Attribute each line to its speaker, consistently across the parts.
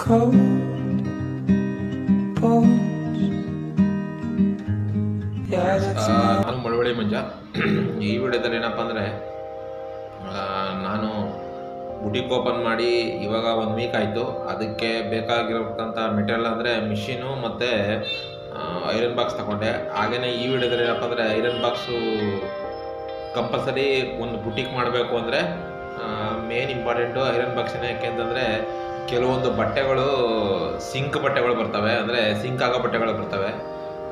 Speaker 1: cold
Speaker 2: ನಾನು ಮಳವಳ್ಳಿ ಮಂಜ. ಈ ವಿಡಿಯೋದಲ್ಲಿ ಏನಪ್ಪ ಅಂದರೆ ನಾನು ಬುಟಿಕ್ ಓಪನ್ ಮಾಡಿ ಇವಾಗ ಒಂದು ವೀಕ್ ಆಯಿತು. ಅದಕ್ಕೆ ಬೇಕಾಗಿರತಕ್ಕಂಥ ಮೆಟೀರಿಯಲ್ ಅಂದರೆ ಮಿಷಿನು ಮತ್ತು ಐರನ್ ಬಾಕ್ಸ್ ತಗೊಂಡೆ. ಹಾಗೆಯೇ ಈ ವಿಡಿಯೋದಲ್ಲಿ ಏನಪ್ಪ ಅಂದರೆ ಐರನ್ ಬಾಕ್ಸು ಕಂಪಲ್ಸರಿ ಒಂದು ಬುಟಿಕ್ ಮಾಡಬೇಕು ಅಂದರೆ ಮೇನ್ ಇಂಪಾರ್ಟೆಂಟು ಐರನ್ ಬಾಕ್ಸ್ ಬಾಕ್ಸಿನ ಯಾಕೆಂತಂದರೆ ಕೆಲವೊಂದು ಬಟ್ಟೆಗಳು ಸಿಂಕ್ ಬಟ್ಟೆಗಳು ಬರ್ತವೆ, ಅಂದರೆ ಸಿಂಕ್ ಆಗೋ ಬಟ್ಟೆಗಳು ಬರ್ತವೆ.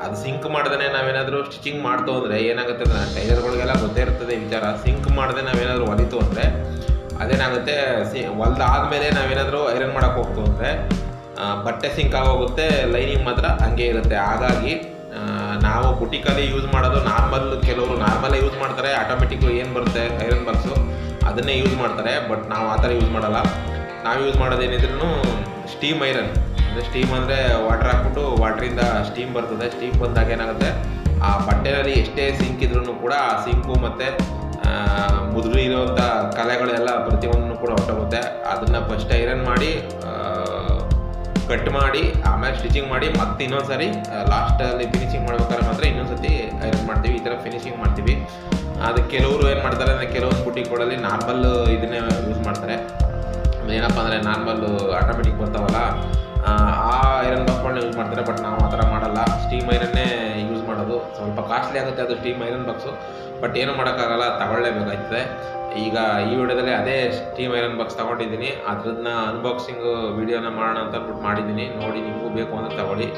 Speaker 2: ಅದು ಸಿಂಕ್ ಮಾಡ್ದೇ ನಾವೇನಾದರೂ ಸ್ಟಿಚಿಂಗ್ ಮಾಡ್ತು ಅಂದರೆ ಏನಾಗುತ್ತೆ ಅಂದರೆ ಟೈಲರ್ಗಳಿಗೆಲ್ಲ ಗೊತ್ತೇ ಇರ್ತದೆ ವಿಚಾರ. ಸಿಂಕ್ ಮಾಡದೆ ನಾವೇನಾದರೂ ಹೊಲಿತು ಅಂದರೆ ಅದೇನಾಗುತ್ತೆ, ಸಿ ಹೊಲ್ದಾದ್ಮೇಲೆ ನಾವೇನಾದರೂ ಐರನ್ ಮಾಡೋಕೆ ಹೋಗ್ತು ಅಂದರೆ ಬಟ್ಟೆ ಸಿಂಕ್ ಆಗೋಗುತ್ತೆ, ಲೈನಿಂಗ್ ಮಾತ್ರ ಹಂಗೆ ಇರುತ್ತೆ. ಹಾಗಾಗಿ ನಾವು ಬುಟಿಕಲ್ಲಿ ಯೂಸ್ ಮಾಡೋದು ನಾರ್ಮಲ್, ಕೆಲವರು ನಾರ್ಮಲ್ಲೇ ಯೂಸ್ ಮಾಡ್ತಾರೆ ಆಟೋಮೆಟಿಕ್ ಏನು ಬರುತ್ತೆ, ಐರನ್ ಬಾಕ್ಸು, ಅದನ್ನೇ ಯೂಸ್ ಮಾಡ್ತಾರೆ. ಬಟ್ ನಾವು ಆ ಥರ ಯೂಸ್ ಮಾಡಲ್ಲ. ನಾವು ಯೂಸ್ ಮಾಡೋದೇನಿದ್ರೂ ಸ್ಟೀಮ್ ಐರನ್ ಅಂದರೆ ಸ್ಟೀಮ್ ಅಂದರೆ ವಾಟರ್ ಹಾಕ್ಬಿಟ್ಟು ವಾಟ್ರಿಂದ ಸ್ಟೀಮ್ ಬರ್ತದೆ. ಸ್ಟೀಮ್ ಬಂದಾಗ ಏನಾಗುತ್ತೆ? ಆ ಬಟ್ಟೆಯಲ್ಲಿ ಎಷ್ಟೇ ಸಿಂಕ್ ಇದ್ರೂ ಕೂಡ ಆ ಸಿಂಕು ಮತ್ತು ಮುದುರು ಇರುವಂಥ ಕಲೆಗಳೆಲ್ಲ ಪ್ರತಿಯೊಂದನ್ನು ಕೂಡ ಹೊಟ್ಟೋಗುತ್ತೆ ಅದನ್ನು ಫಸ್ಟ್ ಐರನ್ ಮಾಡಿ ಕಟ್ ಮಾಡಿ, ಆಮೇಲೆ ಸ್ಟಿಚಿಂಗ್ ಮಾಡಿ, ಮತ್ತೆ ಇನ್ನೊಂದು ಸಾರಿ ಲಾಸ್ಟಲ್ಲಿ ಫಿನಿಶಿಂಗ್ ಮಾಡ್ಬೇಕಾದ್ರೆ ಮಾತ್ರ ಇನ್ನೊಂದು ಸರ್ತಿ ಐರನ್ ಮಾಡ್ತೀವಿ. ಈ ಥರ ಫಿನಿಶಿಂಗ್ ಮಾಡ್ತೀವಿ. ಅದು ಕೆಲವರು ಏನು ಮಾಡ್ತಾರೆ ಅಂದರೆ, ಕೆಲವೊಂದು ಬುಟಿಕ್ಗಳಲ್ಲಿ ನಾರ್ಮಲ್ ಇದನ್ನೇ ಯೂಸ್ ಮಾಡ್ತಾರೆ. ಏನಪ್ಪ ಅಂದರೆ ನಾರ್ಮಲ್ಲು ಆಟೋಮೆಟಿಕ್ ಬರ್ತಾವಲ್ಲ, ಆ ಐರನ್ ಬಾಕ್ಸ್ಗಳನ್ನ ಯೂಸ್ ಮಾಡ್ತಾರೆ ಬಟ್ ನಾವು ಆ ಥರ ಮಾಡಲ್ಲ. ಸ್ಟೀಮ್ ಐರನ್ನೇ ಯೂಸ್ ಮಾಡೋದು. ಸ್ವಲ್ಪ ಕಾಸ್ಟ್ಲಿ ಆಗುತ್ತೆ ಅದು ಸ್ಟೀಮ್ ಐರನ್ ಬಾಕ್ಸು ಬಟ್ ಏನು ಮಾಡೋಕ್ಕಾಗಲ್ಲ, ತಗೊಳ್ಳೇಬೇಕಾಗ್ತದೆ. ಈಗ ಈ ವಿಡಿಯೋದಲ್ಲಿ ಅದೇ ಸ್ಟೀಮ್ ಐರನ್ ಬಾಕ್ಸ್ ತಗೊಂಡಿದ್ದೀನಿ. ಅದ್ರದ್ದನ್ನ ಅನ್ಬಾಕ್ಸಿಂಗ್ ವೀಡಿಯೋನ ಮಾಡೋಣ ಅಂತ ಅಂದ್ಬಿಟ್ಟು ಮಾಡಿದ್ದೀನಿ. ನೋಡಿ ನಿಮಗೂ ಬೇಕು ಅಂದರೆ ತಗೊಳ್ಳಿ.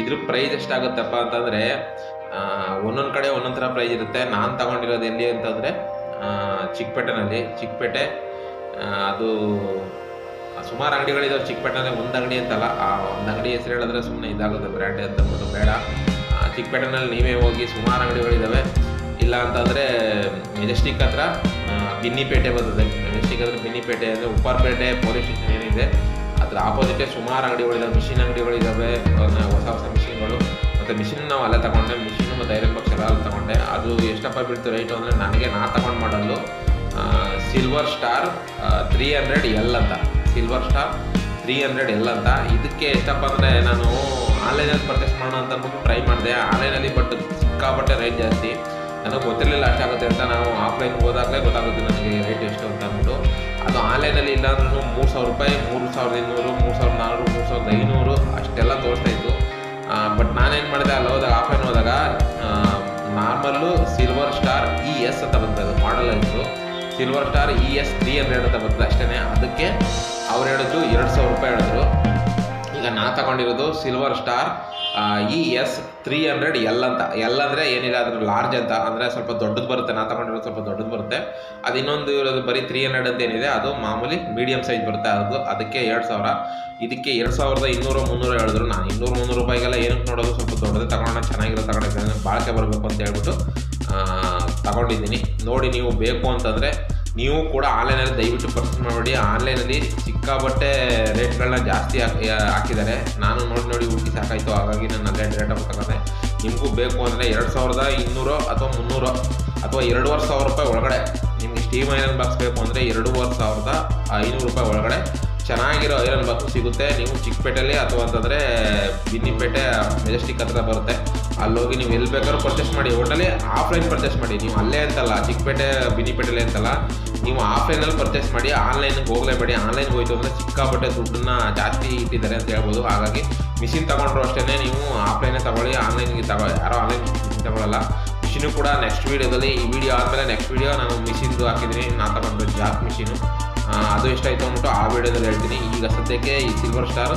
Speaker 2: ಇದ್ರ ಪ್ರೈಸ್ ಎಷ್ಟಾಗುತ್ತಪ್ಪ ಅಂತಂದರೆ ಒಂದೊಂದು ಕಡೆ ಒಂದೊಂದು ಥರ ಪ್ರೈಸ್ ಇರುತ್ತೆ. ನಾನು ತಗೊಂಡಿರೋದು ಎಲ್ಲಿ ಅಂತಂದರೆ ಚಿಕ್ಕಪೇಟೆನಲ್ಲಿ. ಚಿಕ್ಕಪೇಟೆ ಅದು ಸುಮಾರು ಅಂಗಡಿಗಳಿದಾವೆ ಚಿಕ್ಕಪೇಟೆನಲ್ಲಿ ಒಂದು ಅಂಗಡಿ ಅಂತಲ್ಲ, ಆ ಒಂದು ಅಂಗಡಿ ಹೆಸರು ಹೇಳಿದ್ರೆ ಸುಮ್ಮನೆ ಇದಾಗುತ್ತೆ ಬ್ರ್ಯಾಂಡ್ ಅಂತ ಬೇಡ. ಚಿಕ್ಕಪೇಟೆನಲ್ಲಿ ನೀವೇ ಹೋಗಿ ಸುಮಾರು ಅಂಗಡಿಗಳಿದ್ದಾವೆ ಇಲ್ಲ ಅಂತಂದರೆ ಮೆಜೆಸ್ಟಿಕ್ ಹತ್ರ ಬಿನ್ನಿಪೇಟೆ ಬರ್ತದೆ. ಮೆಜೆಸ್ಟಿಕ್ ಹತ್ರ ಬಿನ್ನಿಪೇಟೆ ಅಂದರೆ ಉಪ್ಪಾರಪೇಟೆ ಪೊಲೀಸ್ ಸ್ಟೇಷನ್ ಏನಿದೆ, ಅದರ ಆಪೋಸಿಟೇ ಸುಮಾರು ಅಂಗಡಿಗಳಿದ್ದಾವೆ ಮಿಷಿನ್ ಅಂಗಡಿಗಳಿದ್ದಾವೆ ಹೊಸ ಹೊಸ ಮಿಷಿನ್ಗಳು ಮತ್ತು ಮಿಷಿನ್ ನಾವು ಅಲ್ಲೇ ತಗೊಂಡೆ ಮಿಷಿನ್ ಮತ್ತು ಐರನ್ ಬಾಕ್ಸ್ ಎಲ್ಲ ಅಲ್ಲಿ ತಗೊಂಡೆ. ಅದು ಎಷ್ಟಪ್ಪ ಬಿಡ್ತು ರೈಟು ಅಂದರೆ ನನಗೆ ನಾ ತಗೊಂಡು ಮಾಡಲು silver star three hundred L ಅಂತ. Silver star three hundred L ಅಂತ. ಇದಕ್ಕೆ ಎಷ್ಟಪ್ಪ ಅಂದರೆ ನಾನು ಆನ್ಲೈನಲ್ಲಿ ಪರ್ಚೇಸ್ ಮಾಡೋಣ ಅಂತ ಅಂದ್ಬಿಟ್ಟು ಟ್ರೈ ಮಾಡಿದೆ. ಆನ್ಲೈನಲ್ಲಿ ಬಟ್ ಸಿಕ್ಕಾಪಟ್ಟೆ ರೇಟ್ ಜಾಸ್ತಿ. ನನಗೆ ಗೊತ್ತಿರಲಿಲ್ಲ ಅಷ್ಟಾಗುತ್ತೆ ಅಂತ. ನಾವು ಆಫ್ಲೈನ್ ಹೋದಾಗಲೇ ಗೊತ್ತಾಗುತ್ತೆ ನನಗೆ ರೇಟ್ ಎಷ್ಟು ಅಂತ ಅಂದ್ಬಿಟ್ಟು. ಅದು ಆನ್ಲೈನಲ್ಲಿ ಇಲ್ಲ ಅಂದ್ರೂ ಮೂರು ಸಾವಿರ ರೂಪಾಯಿ, ಮೂರು ಸಾವಿರದ ಇನ್ನೂರು, ಮೂರು ಸಾವಿರದ ನಾನ್ನೂರು ಮೂರು ಸಾವಿರದ ಐನೂರು ಅಷ್ಟೆಲ್ಲ ತೋರಿಸ್ತಾ ಇತ್ತು. ಬಟ್ ನಾನೇನು ಮಾಡಿದೆ, ಅಲ್ಲಿ ಹೋದಾಗ ಆಫ್ಲೈನ್ ಹೋದಾಗ normal silver star E S ಅಂತ ಬಂತು ಅದು ಮಾಡಲ್ ಇತ್ತು. Silver star E S three hundred ಅಂತ ಬಂತು ಅಷ್ಟೇ ಅದಕ್ಕೆ ಅವ್ರು ಹೇಳಿದ್ರು, ಎರಡು ಸಾವಿರ ರೂಪಾಯಿ ಹೇಳಿದ್ರು. ಈಗ ನಾ ತಗೊಂಡಿರೋದು silver star E S three hundred L ಅಂತ. ಎಲ್ ಅಂದರೆ ಏನಿಲ್ಲ ಅದ್ರ ಲಾರ್ಜ್ ಅಂತ. ಅಂದರೆ ಸ್ವಲ್ಪ ದೊಡ್ಡದು ಬರುತ್ತೆ. ನಾ ತಗೊಂಡಿರೋದು ಸ್ವಲ್ಪ ದೊಡ್ಡದು ಬರುತ್ತೆ. ಅದು ಇನ್ನೊಂದು ಇರೋದು ಬರೀ ತ್ರೀ ಹಂಡ್ರೆಡ್ ಅಂತ ಏನಿದೆ, ಅದು ಮಾಮೂಲಿ ಮೀಡಿಯಮ್ ಸೈಜ್ ಬರುತ್ತೆ. ಅದು ಅದಕ್ಕೆ ಎರಡು ಸಾವಿರ. ಇದಕ್ಕೆ ಎರಡು ಸಾವಿರದ ಇನ್ನೂರು, ಮುನ್ನೂರು ಹೇಳಿದ್ರು. ನಾನು ಇನ್ನೂರು, ಮುನ್ನೂರು ರೂಪಾಯಿಗೆಲ್ಲ ಏನಕ್ಕೆ ನೋಡೋದು, ಸ್ವಲ್ಪ ದೊಡ್ಡದೇ ತಗೊಂಡ ಚೆನ್ನಾಗಿರೋ ತಗೊಂಡಿದ್ದೆ ಬಾಳಿಕೆ ಬರಬೇಕು ಅಂತ ಹೇಳ್ಬಿಟ್ಟು ತಗೊಂಡಿದ್ದೀನಿ. ನೋಡಿ ನೀವು ಬೇಕು ಅಂತಂದರೆ ನೀವು ಕೂಡ ಆನ್ಲೈನಲ್ಲಿ ದಯವಿಟ್ಟು ಪರ್ಚೇಸ್ ಮಾಡಬೇಡಿ. ಆನ್ಲೈನಲ್ಲಿ ಸಿಕ್ಕಾಬಟ್ಟೆ ರೇಟ್ಗಳನ್ನ ಜಾಸ್ತಿ ಹಾಕಿ ಹಾಕಿದ್ದಾರೆ. ನಾನು ನೋಡಿ ನೋಡಿ ಹುಡುಕಿ ಸಾಕಾಯಿತು. ಹಾಗಾಗಿ ನಾನು ಅಲ್ಲೇ ರೇಟ್ ತಗೊಂಡೆ ನಿಮಗೂ ಬೇಕು ಅಂದರೆ ಎರಡು ಸಾವಿರದ ಇನ್ನೂರು ಅಥವಾ ಮುನ್ನೂರು ಅಥವಾ ಎರಡೂವರೆ ಸಾವಿರ ರೂಪಾಯಿ ಒಳಗಡೆ ನಿಮಗೆ ಸ್ಟೀಮ್ ಐರನ್ ಬಾಕ್ಸ್ ಬೇಕು ಅಂದರೆ ಎರಡೂವರೆ ಸಾವಿರದ ಐನೂರು ರೂಪಾಯಿ ಒಳಗಡೆ ಚೆನ್ನಾಗಿರೋ ಐರನ್ ಬಾಕ್ಸು ಸಿಗುತ್ತೆ. ನೀವು ಚಿಕ್ಕಪೇಟೆಯಲ್ಲಿ ಅಥವಾ ಅಂತಂದರೆ ಬಿನ್ನಿಪೇಟೆ ಮೆಜೆಸ್ಟಿಕ್ ಹತ್ರ ಬರುತ್ತೆ. ಅಲ್ಲೋಗಿ ನೀವು ಎಲ್ಲಿ ಬೇಕಾದ್ರೂ ಪರ್ಚೇಸ್ ಮಾಡಿ ಒಟ್ಟಲ್ಲಿ ಆಫ್ಲೈನ್ ಪರ್ಚೇಸ್ ಮಾಡಿ. ನೀವು ಅಲ್ಲೇ ಅಂತಲ್ಲ, ಚಿಕ್ಕಪೇಟೆ, ಬಿನಿಪೇಟೆಲೆ ಅಂತಲ್ಲ, ನೀವು ಆಫ್ಲೈನಲ್ಲಿ ಪರ್ಚೇಸ್ ಮಾಡಿ ಆನ್ಲೈನ್ಗೆ ಹೋಗಲೇಬೇಡಿ. ಆನ್ಲೈನ್ಗೆ ಹೋಯ್ತು ಅಂದರೆ ಸಿಕ್ಕಾಪಟ್ಟೆ ದುಡ್ಡನ್ನ ಜಾಸ್ತಿ ಇಟ್ಟಿದ್ದಾರೆ ಅಂತ ಹೇಳ್ಬೋದು. ಹಾಗಾಗಿ ಮಿಷಿನ್ ತೊಗೊಂಡ್ರು ಅಷ್ಟೇ ನೀವು ಆಫ್ಲೈನೇ ತಗೊಳ್ಳಿ ಆನ್ಲೈನ್ಗೆ ತಗೋ ಯಾರೋ ಆನ್ಲೈನ್ ತಗೊಳ್ಳಲ್ಲ ಮಿಷಿನು ಕೂಡ ನೆಕ್ಸ್ಟ್ ವೀಡಿಯೋದಲ್ಲಿ ಈ ವಿಡಿಯೋ ಆದಮೇಲೆ ನೆಕ್ಸ್ಟ್ ವೀಡಿಯೋ ನಾನು ಮಿಷಿನ್ದು ಹಾಕಿದ್ದೀನಿ. ನಾ ತಗೊಂಡು ಜಾಕ್ ಮಿಷಿನು ಅದು ಅದು ಎಷ್ಟಾಯಿತು ಅಂದ್ಬಿಟ್ಟು ಆ ವಿಡಿಯೋದಲ್ಲಿ ಹೇಳ್ತೀನಿ. ಈಗ ಸದ್ಯಕ್ಕೆ ಈ ಸಿಲ್ವರ್ ಸ್ಟಾರ್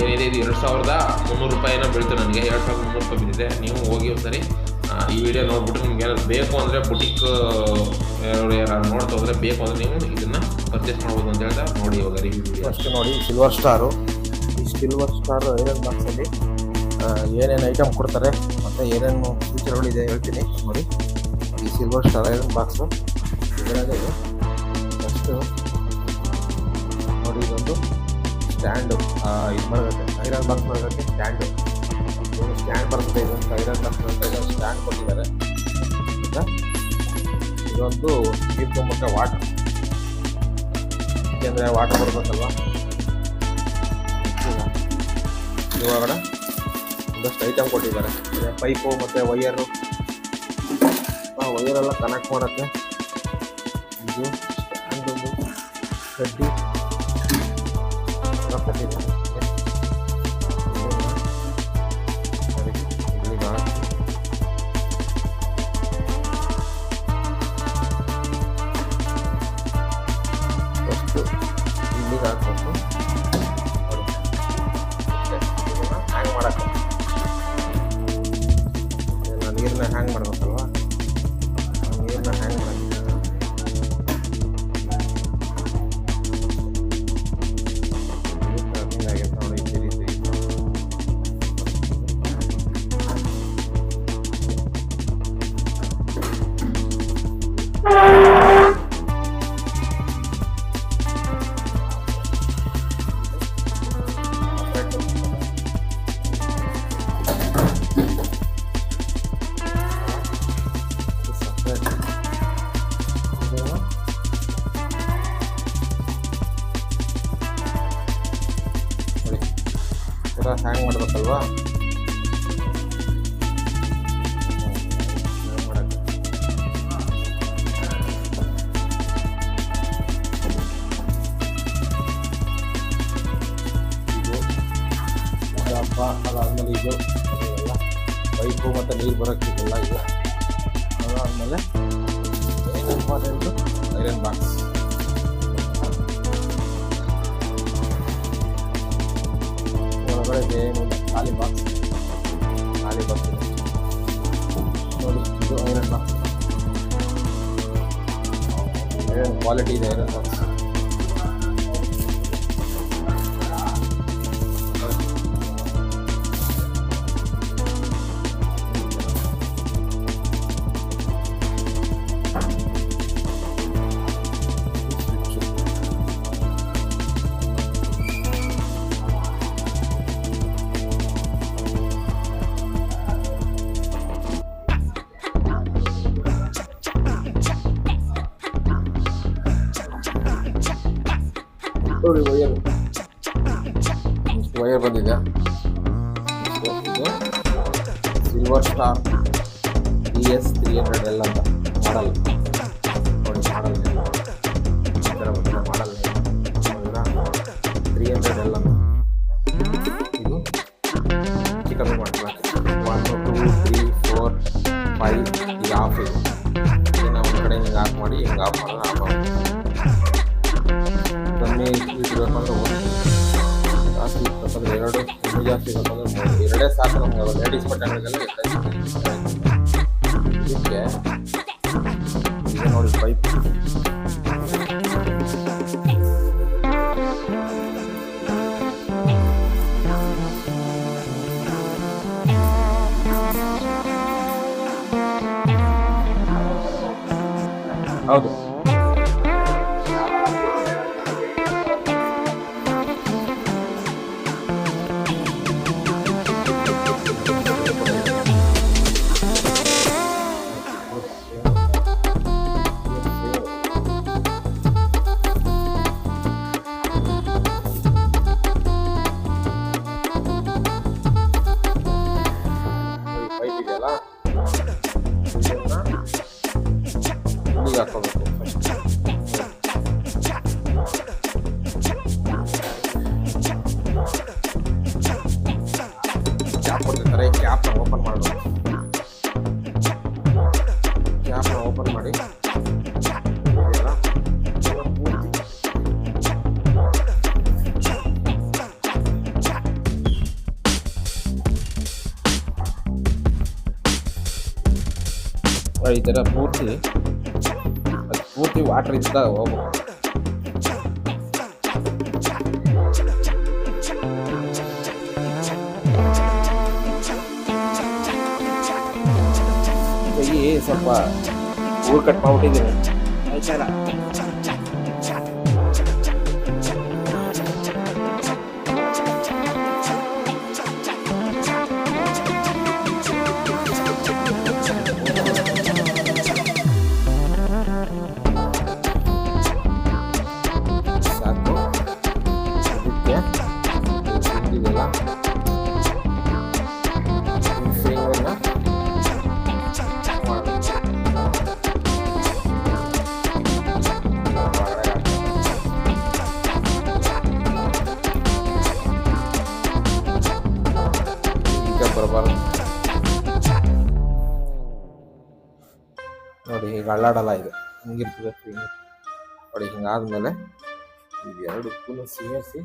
Speaker 2: ಏನಿದೆ? ಇದು ಎರಡು ಸಾವಿರದ ಮುನ್ನೂರು ರೂಪಾಯಿನೋ ಬೀಳ್ತು ನನಗೆ. ಎರಡು ಸಾವಿರದ ಮುನ್ನೂರು ರೂಪಾಯಿ ಬಿದ್ದಿದೆ. ನೀವು ಹೋಗಿ ಒಂದ್ಸರಿ ಈ ವಿಡಿಯೋ ನೋಡ್ಬಿಟ್ಟು ನಿಮ್ಗೆ ಏನಾದ್ರು ಬೇಕು ಅಂದರೆ ಬುಟಿಕ್ ಯಾರು ನೋಡ್ತಾ ಹೋದರೆ ಬೇಕು ಅಂದರೆ ನೀವು ಇದನ್ನು ಪರ್ಚೇಸ್ ಮಾಡ್ಬೋದು ಅಂತ ಹೇಳ್ತಾ ನೋಡಿ ಇವಾಗ ರಿವ್ಯೂ
Speaker 3: ಫಸ್ಟ್ ನೋಡಿ ಸಿಲ್ವರ್ ಸ್ಟಾರು ಈ ಸಿಲ್ವರ್ ಸ್ಟಾರ್ ಐರನ್ ಬಾಕ್ಸಲ್ಲಿ ಏನೇನು ಐಟಮ್ ಕೊಡ್ತಾರೆ, ಮತ್ತು ಏನೇನು ಫೀಚರ್ಗಳಿದೆ ಹೇಳ್ತೀನಿ. ನೋಡಿ, ಈ ಸಿಲ್ವರ್ ಸ್ಟಾರ್ ಐರನ್ ಬಾಕ್ಸು ಇದರಲ್ಲಿ ಫಸ್ಟು ನೋಡಿ ಇದೊಂದು. ಸ್ಟ್ಯಾಂಡು ಇದು ಮಾಡೋದಕ್ಕೆ ಐರನ್ ಬಾಕ್ಸ್ ಮಾಡೋದಕ್ಕೆ ಸ್ಟ್ಯಾಂಡು ಸ್ಟ್ಯಾಂಡ್ ಬರ್ತದೆ ಇದೊಂದು ಐರನ್ ಬಾಕ್ಸ್ ಇದೊಂದು ಸ್ಟ್ಯಾಂಡ್ ಕೊಟ್ಟಿದ್ದಾರೆ? ಇದೊಂದು ನೀರು ತುಂಬಕ್ಕೆ ವಾಟರ್ ಏಕೆಂದರೆ ವಾಟರ್ ಬರಬೇಕಲ್ವಾ? ಇವಾಗಡೆ ಒಂದಷ್ಟು ಐಟಮ್ ಕೊಟ್ಟಿದ್ದಾರೆ. ಪೈಪು ಮತ್ತು ವೈಯರು ಆ ವೈಯರೆಲ್ಲ ಕನೆಕ್ಟ್ ಮಾಡೋಕ್ಕೆ ಇದು ಸ್ಟ್ಯಾಂಡ್ ಒಂದು ಕಡ್ಡಿ. ಎಲ್ಲ ಕೊಟ್ಟಿದ್ದಾರೆ ಪೂರ ಹ್ಯಾಂಗ್ ಮಾಡ್ಬೇಕಲ್ವಾ ಹ್ಮ್, hang ಮಾಡಕ್ಕೆ. ಇದು ಇದು ಹಬ್ಬ ಅದಾದ್ಮೇಲೆ ಇದು ಇದೆಲ್ಲ ಪೈಪು ಮತ್ತು ನೀರು ಬರೋಕ್ಕೆ ಇದೆಲ್ಲ ಇದೆ ಅದಾದಮೇಲೆ ಏನು ಇಂಪಾರ್ಟೆಂಟು ಐರನ್ ಬಾಕ್ಸ್ ಒಳಗಡೆ ಏನು ಖಾಲಿ ಬಾಕ್ಸ್ ಖಾಲಿ ಬಾಕ್ಸ್ ಇದೆ ನೋಡಿ ಇದು ಐರನ್ ಬಾಕ್ಸ್ ಐರನ್ ಕ್ವಾಲಿಟಿ ಇದೆ ಐರನ್ ಬಾಕ್ಸ್ ನೋಡಿ ವಯರ್ ವಯರ್ ಬಂದಿದೆ Silver Star D S three hundred ಎಲ್ಲ ಅಂತ. ಮಾಡಲ್ ನೋಡಿ ಮಾಡಲ್ ಈ ಬಂದಿದೆ ಮಾಡಲ್ ತ್ರೀ ಹಂಡ್ರೆಡ್ ಎಲ್ಲ ಇದು ಕಮ್ಮಿ ಮಾಡ್ತಾರೆ? One two three four five ಈಗ ಆಫ್ ಇದೆ. ಇದನ್ನು ಒಂದು ಕಡೆ ಹಿಂಗೆ ಆಫ್ ಮಾಡಿ ಹಿಂಗೆ ಆಫ್ ಮಾಡಿದ್ರೆ ಆಫ್ ಆಗುತ್ತೆ ಕಮ್ಮಿ ಇರಬೇಕಂದ್ರೆ ಒಂದು ಜಾಸ್ತಿ ಇರ್ತಕ್ಕಂದ್ರೆ ಎರಡು ಇನ್ನೂ ಜಾಸ್ತಿ ಇರಬೇಕಂದ್ರೆ ಮೂರು ಎರಡೇ ಸಾಕು ನಮ್ಗೆ ಲೇಡೀಸ್ ಬಟ್ಟೆಗಳಿಗೆಲ್ಲ ಇದಕ್ಕೆ ಈಗ ನೋಡಿ ಪೈಪ್ ಹೌದು ಕೊಟ್ಟಿರ್ತಾರೆ ಓಪನ್ ಮಾಡೋಣ ಈ ಆ್ಯಪ್ನ ಓಪನ್ ಮಾಡಿ. ಈ ಥರ ಪೂರ್ತಿ ಪೂರ್ತಿ ವಾಟರ್ ಇದ್ದಾಗ ಹೋಗ್ಬೇಕು. ಸ್ವಲ್ಪ ಊರು ಕಟ್ ಮಾಡ್ಬಿಟ್ಟಿದ್ದೀನಿ ಆಯ್ತಲ್ಲ ಅಳ್ಳಾಡಲ್ಲ ಇದು. ಹಿಂಗಿರ್ತದೆ, ಹಿಂಗೆ. ನೋಡಿ ಹಿಂಗಾದ್ಮೇಲೆ ಇವೆರಡಕ್ಕೂ ಸೇರಿಸಿ.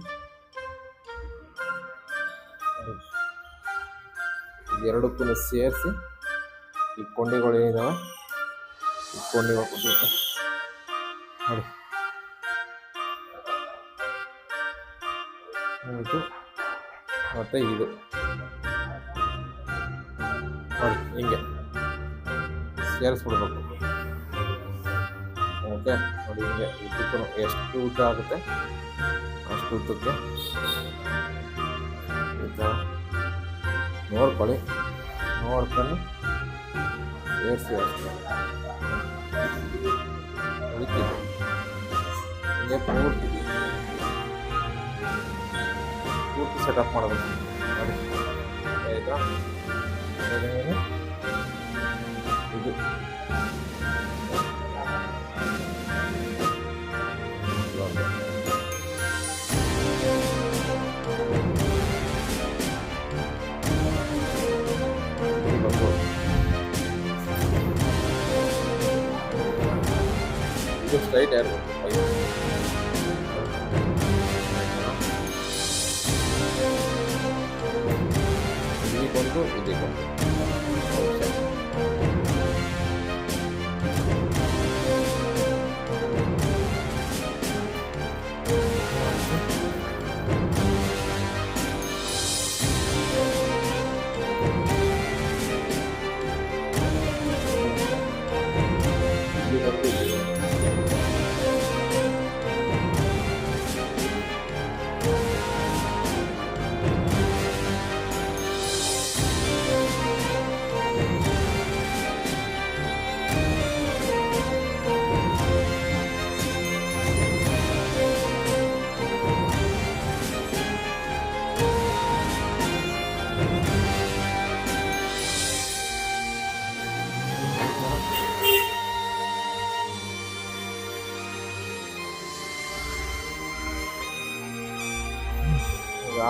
Speaker 3: ಇವೆರಡಕ್ಕೂ ಸೇರಿಸಿ. ಈ ಕೊಂಡಿಗಳು ಏನಿದಾವೆ? ಈ ಕೊಂಡಿಗಳು ಕೊಟ್ಟಿರುತ್ತೆ ನೋಡಿ. ಇದು ಮತ್ತೆ ಇದು. ನೋಡಿ, ಹಿಂಗೆ. ಸೇರಿಸ್ಬಿಡ್ಬೇಕು. ಓಕೆ ನೋಡಿ ಹಿಂಗೆ ಉದ್ದಕ್ಕೂ ಎಷ್ಟು ಉದ್ದ ಆಗುತ್ತೆ? ಅಷ್ಟು ಉದ್ದಕ್ಕೆ ಉದ್ದ ನೋಡ್ಕೊಳ್ಳಿ. ನೋಡ್ಕೊಂಡು ಸೇರಿಸಿ ಅಷ್ಟೇ. ಅದಕ್ಕೆ ಹಿಂಗೆ ಪೂರ್ತಿ. ಪೂರ್ತಿ ಸೆಟಪ್ ಮಾಡಬೇಕು. ನೋಡಿ. ಆಯಿತಾ ಇದು. ஸ்ட்ரைட் ஏர் பண்ணி கொண்டு விஜய் கொண்டு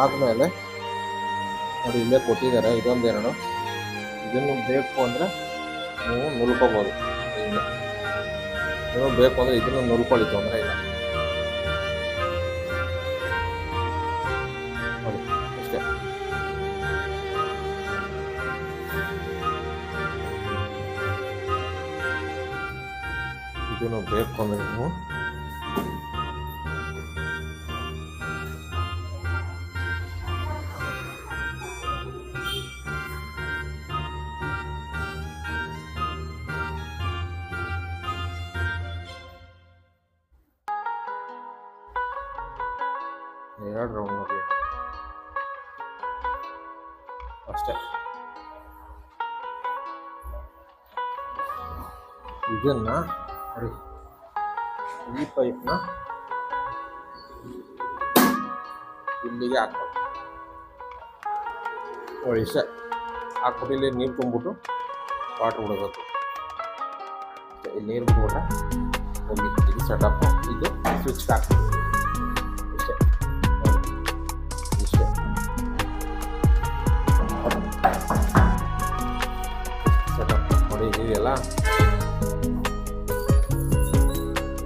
Speaker 3: ಇದಾದ್ಮೇಲೆ ನೋಡಿ ಇಲ್ಲೇ ಕೊಟ್ಟಿದ್ದಾರೆ, ಇದೊಂದೆರಡು. ಇದನ್ನು ಬೇಕು ಅಂದರೆ ನೀವು ನುಲ್ಕೋಬೋದು ನೀವು ಬೇಕು ಅಂದರೆ ಇದನ್ನು ನುಲ್ಕೊಳ್ಳಿ ತೊಂದರೆ ಇಲ್ಲ. ನೋಡಿ, ಅಷ್ಟೇ. ಇದನ್ನು ಬೇಕು ಅಂದರೆ ನೀವು ಅಷ್ಟೇ. ಇದನ್ನ ನೋಡಿ. ಈ ಪೈಪ್ನ ಇಲ್ಲಿಗೆ ಹಾಕ್ಬೇಕು. ನೋಡಿ ಇಷ್ಟೇ ಹಾಕ್ಬಿಟ್ಟು ಇಲ್ಲಿ ನೀರು ತುಂಬಿಟ್ಟು ವಾಟ್ರ್ ಬಿಡಬೇಕು. ಇಲ್ಲಿ ನೀರು ಬಿಟ್ಬಿಟ್ರೆ ಇಲ್ಲಿ ಸೆಟಪ್ ಇದು ಸ್ವಿಚ್ ಹಾಕ್ಬೇಕು. ನೋಡಿ ಇದೆಯಲ್ಲ?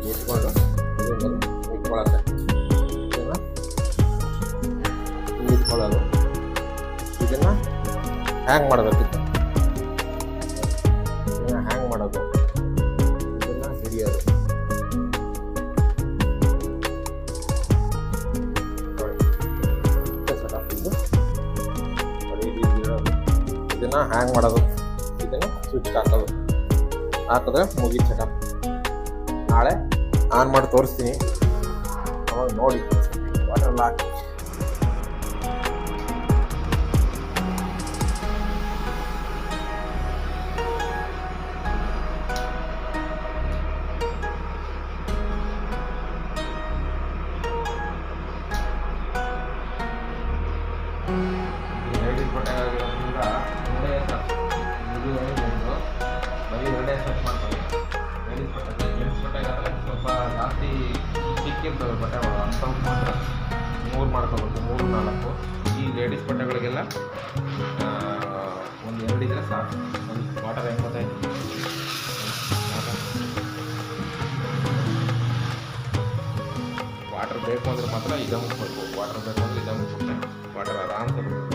Speaker 3: ಇಟ್ಕೊಂಡು ಹಿಂಗೆ ಇಟ್ಕೊಳ್ಳೋದು. ಇದನ್ನ ಹ್ಯಾಂಗ್ ಮಾಡಬೇಕಿತ್ತು ಇದನ್ನ ಹ್ಯಾಂಗ್ ಮಾಡೋದು. ಇದನ್ನ ಹಿಡಿಯೋದು. ಇದನ್ನ ಹ್ಯಾಂಗ್ ಮಾಡೋದು. ಸ್ವಿಚ್ ಹಾಕೋದು ಹಾಕಿದ್ರೆ ಮುಗಿ ಚೆಕಪ್ ನಾಳೆ ಆನ್ ಮಾಡಿ ತೋರಿಸ್ತೀನಿ. ಅವಾಗ ನೋಡಿ. ವಾಟರ್ ಹಾಕಿ. ಮೂರು ಮಾಡ್ಕೋಬೇಕು, ಮೂರು ನಾಲ್ಕು. ಈ ಲೇಡೀಸ್ ಬಟ್ಟೆಗಳಿಗೆಲ್ಲ ಒಂದು ಎರಡು ಇದ್ರೆ ಸಾಕು. ಒಂದು ವಾಟರ್ ಎಂಬತ್ತೈದು. ವಾಟರ್
Speaker 2: ಬೇಕು ಅಂದರೆ ಮಾತ್ರ ಇದ ಮುಗಿಸ್ಬೇಕು ವಾಟರ್ ಬೇಕು ಅಂದರೆ ಇದ ಮುಗಿಸ್ಬೇಕು ವಾಟರ್ ಆರಾಮ್ ತಗೋಬೇಕು